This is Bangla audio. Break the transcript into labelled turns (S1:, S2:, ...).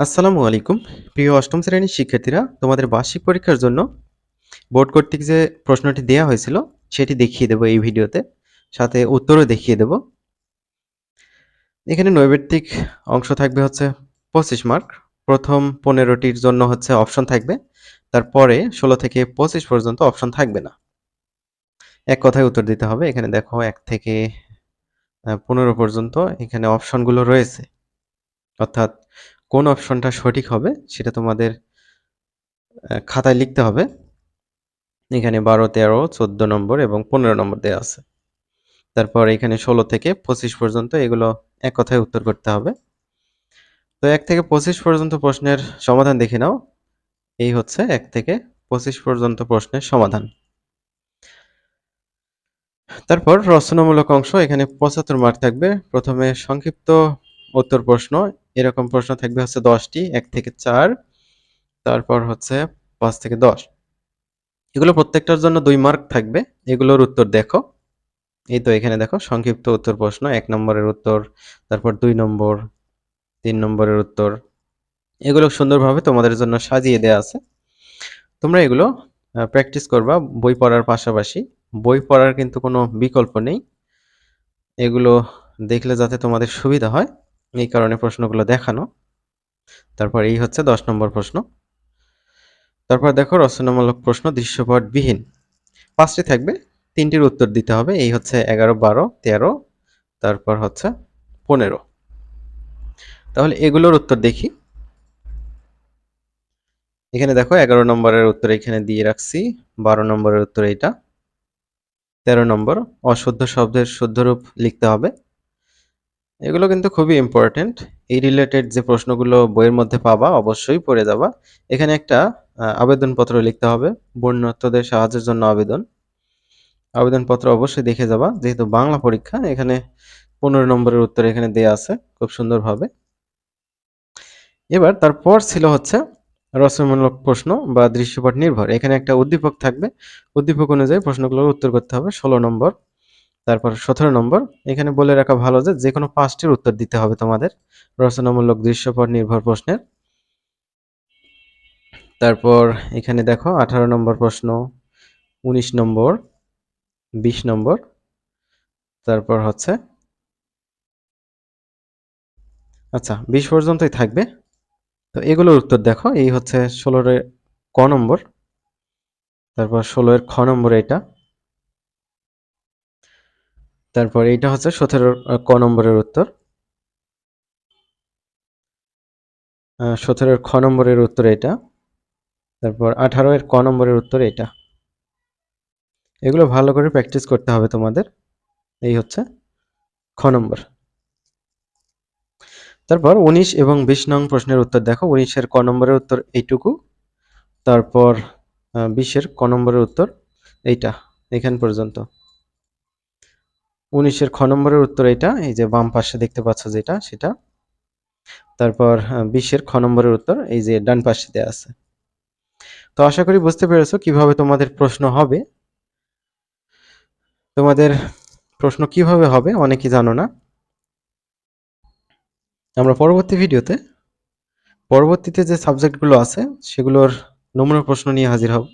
S1: আসসালামু আলাইকুম। প্রিয় অষ্টম শ্রেণির শিক্ষার্থীরা, তোমাদের বার্ষিক পরীক্ষার জন্য বোর্ড কর্তৃক যে প্রশ্নটি দেওয়া হয়েছিল, সেটি দেখিয়ে দেব এই ভিডিওতে। সাথে উত্তরও দেখিয়ে দেব। এখানে নৈবেত্তিক অংশ থাকবে হচ্ছে পঁচিশ মার্ক। প্রথম পনেরোটির জন্য হচ্ছে অপশন থাকবে। তারপরে ষোলো থেকে পঁচিশ পর্যন্ত অপশন থাকবে না। এক কথায় উত্তর দিতে হবে। এখানে দেখো এক থেকে পনেরো পর্যন্ত এখানে অপশনগুলো রয়েছে। অর্থাৎ কোন অপশনটা সঠিক হবে সেটা তোমাদের খাতায় লিখতে হবে। এখানে বারো, তেরো, চোদ্দ নম্বর এবং পনেরো নম্বর দেওয়া আছে। তারপর এখানে ষোলো থেকে পঁচিশ পর্যন্ত এগুলো এক কথায় উত্তর করতে হবে। তো এক থেকে পঁচিশ পর্যন্ত প্রশ্নের সমাধান দেখে নাও। এই হচ্ছে এক থেকে পঁচিশ পর্যন্ত প্রশ্নের সমাধান। তারপর রচনামূলক অংশ, এখানে পঁচাত্তর মার্ক থাকবে। প্রথমে সংক্ষিপ্ত উত্তর প্রশ্ন এরকম প্রশ্ন থাকবে হচ্ছে দশটি, এক থেকে চার, তারপর হচ্ছে পাঁচ থেকে দশ। এগুলো প্রত্যেকটার জন্য দুই মার্ক থাকবে, এগুলোর উত্তর দেখো। এই তো এখানে দেখো, সংক্ষিপ্ত উত্তর প্রশ্ন, এক নম্বরের উত্তর, তারপর দুই নম্বর, তিন নম্বরের উত্তর। এগুলো সুন্দরভাবে তোমাদের জন্য সাজিয়ে দেওয়া আছে। তোমরা এগুলো প্র্যাকটিস করবা, বই পড়ার পাশাপাশি। বই পড়ার কিন্তু কোনো বিকল্প নেই। এগুলো দেখলে যাতে তোমাদের সুবিধা হয়। এই কারণে প্রশ্নগুলো দেখানো। তারপর এই হচ্ছে দশ নম্বর প্রশ্ন। তারপর দেখো রচনামূলক প্রশ্ন দৃশ্যপটবিহীন। পাঁচটি থাকবে, তিনটির উত্তর দিতে হবে। এই হচ্ছে এগারো, বারো, তেরো, তারপর হচ্ছে পনেরো। তাহলে এগুলোর উত্তর দেখি। এখানে দেখো এগারো নম্বরের উত্তর এখানে দিয়ে রাখছি। বারো নম্বরের উত্তর এইটা। তেরো নম্বর, অশুদ্ধ শব্দের শুদ্ধরূপ লিখতে হবে। এগুলো কিন্তু খুবই ইম্পর্টেন্ট এই রিলেটেড যে প্রশ্নগুলো বইয়ের মধ্যে পাবা, অবশ্যই পড়ে যাবা। এখানে একটা আবেদনপত্র লিখতে হবে। বন্যার্থদের সাহায্যের জন্য আবেদন। আবেদনপত্র অবশ্যই দেখে যাবা। যেহেতু বাংলা পরীক্ষা, এখানে পনেরো নম্বরের উত্তর এখানে দেয়া আছে খুব সুন্দরভাবে। এবার তারপর ছিল হচ্ছে রচনামূলক প্রশ্ন বা দৃশ্যপট নির্ভর। এখানে একটা উদ্দীপক থাকবে। উদ্দীপক অনুযায়ী প্রশ্নগুলোর উত্তর করতে হবে। ষোলো নম্বর। তারপর সতেরো নম্বর, এখানে বলে রাখা ভালো যে যে কোনো পাঁচটির উত্তর দিতে হবে তোমাদের। রচনামূলক দৃশ্যপট নির্ভর প্রশ্নের। তারপর এখানে দেখো আঠারো নম্বর প্রশ্ন, উনিশ নম্বর, বিশ নম্বর। তারপর হচ্ছে আচ্ছা বিশ পর্যন্তই থাকবে। তো এগুলোর উত্তর দেখো, এই হচ্ছে ষোলোর ক নম্বর। তারপর ষোলোর খ নম্বর এটা। তারপর এইটা হচ্ছে সতেরো ক নম্বরের উত্তর। সতেরোর খ নম্বরের উত্তর এটা। তারপর আঠারো এর ক নম্বরের উত্তর এটা। এগুলো ভালো করে প্র্যাকটিস করতে হবে তোমাদের। এই হচ্ছে খ নম্বর। তারপর উনিশ এবং বিশ নং প্রশ্নের উত্তর দেখো। উনিশের ক নম্বরের উত্তর এইটুকু। তারপর বিশের ক নম্বরের উত্তর এইটা, এখান পর্যন্ত। উনিশের খ নম্বরের উত্তর এইটা, এই যে বাম পাশে দেখতে পাচ্ছ যেটা, সেটা। তারপর বিশের খ নম্বরের উত্তর, এই যে ডান পাশে দেওয়া আছে। তো আশা করি বুঝতে পেরেছ কীভাবে তোমাদের প্রশ্ন হবে। তোমাদের প্রশ্ন কীভাবে হবে অনেকেই জানো না। আমরা পরবর্তী ভিডিওতে, পরবর্তীতে যে সাবজেক্টগুলো আছে, সেগুলোর নমুনা প্রশ্ন নিয়ে হাজির হব।